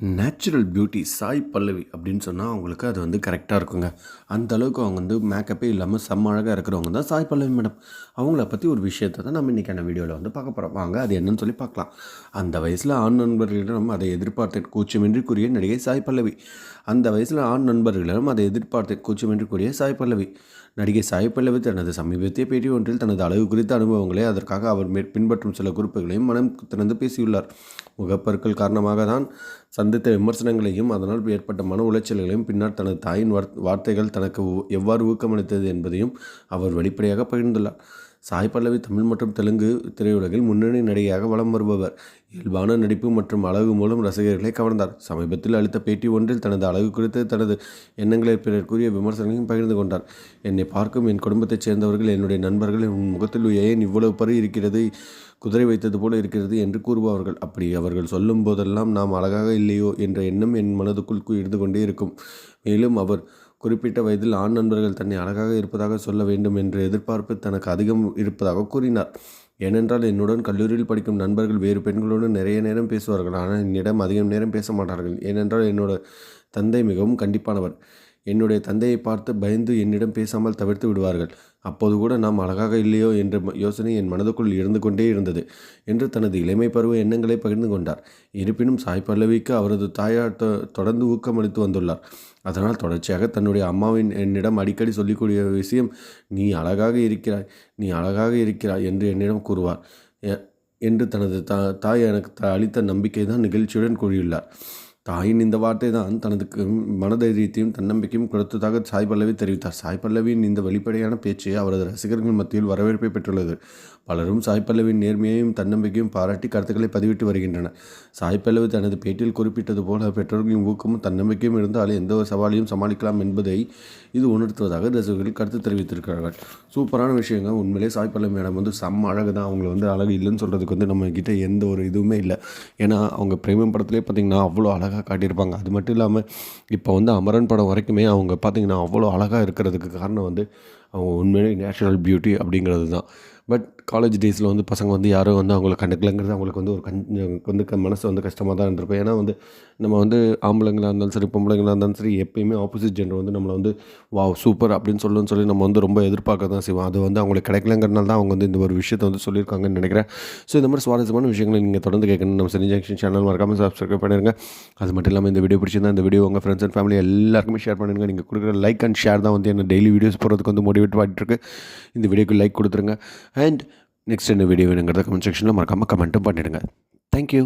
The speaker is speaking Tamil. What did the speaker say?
நேச்சுரல் பியூட்டி சாய் பல்லவி அப்படின்னு சொன்னால் அவங்களுக்கு அது வந்து கரெக்டாக இருக்குங்க. அந்த அளவுக்கு அவங்க வந்து மேக்கப்பே இல்லாமல் செம்ம அழகாக இருக்கிறவங்க தான் சாய் பல்லவி மேடம் அவங்கள பற்றி ஒரு விஷயத்தை தான் நம்ம இன்றைக்கான வீடியோவில் வந்து பார்க்க போகிறோம் வாங்க அது என்னன்னு சொல்லி பார்க்கலாம். அந்த வயசில் ஆண் நண்பர்களிடம் அதை எதிர்பார்த்தேன். கூச்சமின்றி கூறிய நடிகை சாய் பல்லவி. அந்த வயசில் ஆண் நண்பர்களிடம் அதை எதிர்பார்த்தேன். கூச்சமின்றி கூறிய சாய் பல்லவி. நடிகை சாய் பல்லவி தனது சமீபத்திய பேட்டி ஒன்றில் தனது அழகு குறித்த அனுபவங்களை அதற்காக அவர் மே பின்பற்றும் சில குறிப்புகளையும் மனம் திறந்து பேசியுள்ளார். முகப்பற்கள் காரணமாக தான் சந்தித்த விமர்சனங்களையும் அதனால் ஏற்பட்ட மன உளைச்சல்களையும் பின்னர் தனது தாயின் வார்த்தைகள் தனக்கு எவ்வாறு ஊக்கமளித்தது என்பதையும் அவர் வெளிப்படையாக பகிர்ந்துள்ளார். சாய் பல்லவி தமிழ் மற்றும் தெலுங்கு திரையுலகில் முன்னணி நடிகையாக வலம் வருபவர். இயல்பான நடிப்பு மற்றும் அழகு மூலம் ரசிகர்களை கவர்ந்தார். சமீபத்தில் அளித்த பேட்டி ஒன்றில் தனது அழகு குறித்து தனது எண்ணங்களை பிறர் கூறிய விமர்சனங்களையும் பகிர்ந்து கொண்டார். என்னை பார்க்கும் என் குடும்பத்தைச் சேர்ந்தவர்கள் என்னுடைய நண்பர்கள் உன் முகத்தில் ஏன் இவ்வளவு பரு இருக்கிறது குதிரை வைத்தது போல இருக்கிறது என்று கூறுபவர்கள். அப்படி அவர்கள் சொல்லும் போதெல்லாம் நாம் அழகாக இல்லையோ என்ற எண்ணம் என் மனதுக்குள் இருந்து கொண்டே இருக்கும். மேலும் அவர் குறிப்பிட்ட வயதில் ஆண் நண்பர்கள் தன்னை அழகாக இருப்பதாக சொல்ல வேண்டும் என்ற எதிர்பார்ப்பு தனக்கு அதிகம் இருப்பதாக கூறினார். ஏனென்றால் என்னுடன் கல்லூரியில் படிக்கும் நண்பர்கள் வேறு பெண்களுடன் நிறைய நேரம் பேசுவார்கள். ஆனால் என்னிடம் அதிகம் நேரம் பேச மாட்டார்கள். ஏனென்றால் என்னோட தந்தை மிகவும் கண்டிப்பானவர். என்னுடைய தந்தையை பார்த்து பயந்து என்னிடம் பேசாமல் தவிர்த்து விடுவார்கள். அப்போது கூட நாம் அழகாக இல்லையோ என்ற யோசனை என் மனதுக்குள் இருந்து கொண்டே இருந்தது என்று தனது இளமை பருவ எண்ணங்களை பகிர்ந்து கொண்டார். இருப்பினும் சாய் பல்லவிக்கு அவரது தாயார் தொ- தொடர்ந்து ஊக்கமளித்து வந்துள்ளார். அதனால் தொடர்ச்சியாக தன்னுடைய அம்மாவின் என்னிடம் அடிக்கடி சொல்லிக்கூடிய விஷயம் நீ அழகாக இருக்கிறாய் நீ அழகாக இருக்கிறாய் என்று என்னிடம் கூறுவார். என்று தனது தா தாய் எனக்கு அளித்த நம்பிக்கை தான் நிகழ்ச்சியுடன் கூறியுள்ளார். தாயின் இந்த வார்த்தை தான் தனது மனதைரியத்தையும் தன்னம்பிக்கையும் கொடுத்ததாக சாய் பல்லவி தெரிவித்தார். சாய் பல்லவியின் இந்த வெளிப்படையான பேச்சு அவரது ரசிகர்கள் மத்தியில் வரவேற்பை பெற்றுள்ளது. பலரும் சாய் பல்லவியின் நேர்மையையும் தன்னம்பிக்கையும் பாராட்டி கருத்துக்களை பதிவிட்டு வருகின்றனர். சாய் பல்லவி தனது பேட்டியில் குறிப்பிட்டது போல பெற்றோர்களின் ஊக்கமும் தன்னம்பிக்கையும் இருந்தால் எந்த ஒரு சவாலையும் சமாளிக்கலாம் என்பதை இது உணர்த்துவதாக ரசிகர்கள் கருத்து தெரிவித்திருக்கிறார்கள். சூப்பரான விஷயங்க. உண்மையிலே சாய் பல்லவி மேடம் வந்து செம்ம அழகு தான் அவங்களை வந்து அழகு இல்லைன்னு சொல்கிறதுக்கு வந்து நம்ம கிட்ட எந்த ஒரு இதுவுமே இல்லை. ஏன்னா அவங்க பிரேமம் படத்துலேயே பார்த்தீங்கன்னா அவ்வளோ அழகாக காட்டியிருப்பாங்க. அது மட்டும் இல்லாமல் இப்போ வந்து அமரன் படம் வரைக்குமே அவங்க பார்த்திங்கன்னா அவ்வளோ அழகாக இருக்கிறதுக்கு காரணம் வந்து அவங்க உண்மையிலே நேச்சுரல் பியூட்டி அப்படிங்கிறது தான் பட் காலேஜ் டேஸில் வந்து பசங்க வந்து யாரும் வந்து அவங்கள கண்டுக்கலங்கிறது அவங்களுக்கு வந்து ஒரு கொஞ்சம் வந்து க- மனசு வந்து கஷ்டமாக தான் இருந்திருக்கும். ஏன்னா வந்து நம்ம வந்து ஆம்பளைங்களாக இருந்தாலும் சரி பொம்பளைங்களாக இருந்தாலும் சரி எப்பயுமே ஆப்போசிட் ஜெண்டர் வந்து நம்மளை வந்து வா சூப்பர் அப்படின்னு சொல்லணும்னு சொல்லி நம்ம வந்து ரொம்ப எதிர்பார்க்க தான் செய்வோம். அது வந்து அவங்களுக்கு கிடைக்கலங்கிறனால தான் அவங்க வந்து இந்த ஒரு விஷயத்தை வந்து சொல்லியிருக்காங்கன்னு நினைக்கிறேன். ஸோ இந்த மாதிரி சுவாரஸ்யமான விஷயங்களை நீங்கள் தொடர்ந்து கேட்கணும் நம்ம சனி ஜங்ஷன் சேனல் மறக்காமல் சப்ஸ்கிரைப் பண்ணிடுங்க அது மட்டும் இல்லாமல் இந்த வீடியோ பிடிச்சிருந்தா இந்த வீடியோ உங்கள் ஃப்ரெண்ட்ஸ் அண்ட் ஃபேமிலி எல்லாருக்குமே ஷேர் பண்ணிடுங்க நீங்கள் கொடுக்குற லைக் அண்ட் ஷேர் தான் வந்து என்ன டெய்லி வீடியோஸ் போகிறதுக்கு வந்து மோட்டிவேட் இருக்கு இந்த வீடியோக்கு லைக் கொடுத்துருங்க. அண்ட் நெக்ஸ்ட் என்ன வீடியோ வேணுங்கிறத கமெண்ட் செக்ஷனில் மறக்காமல் கமெண்ட்டும் பண்ணிடுங்க. தேங்க்யூ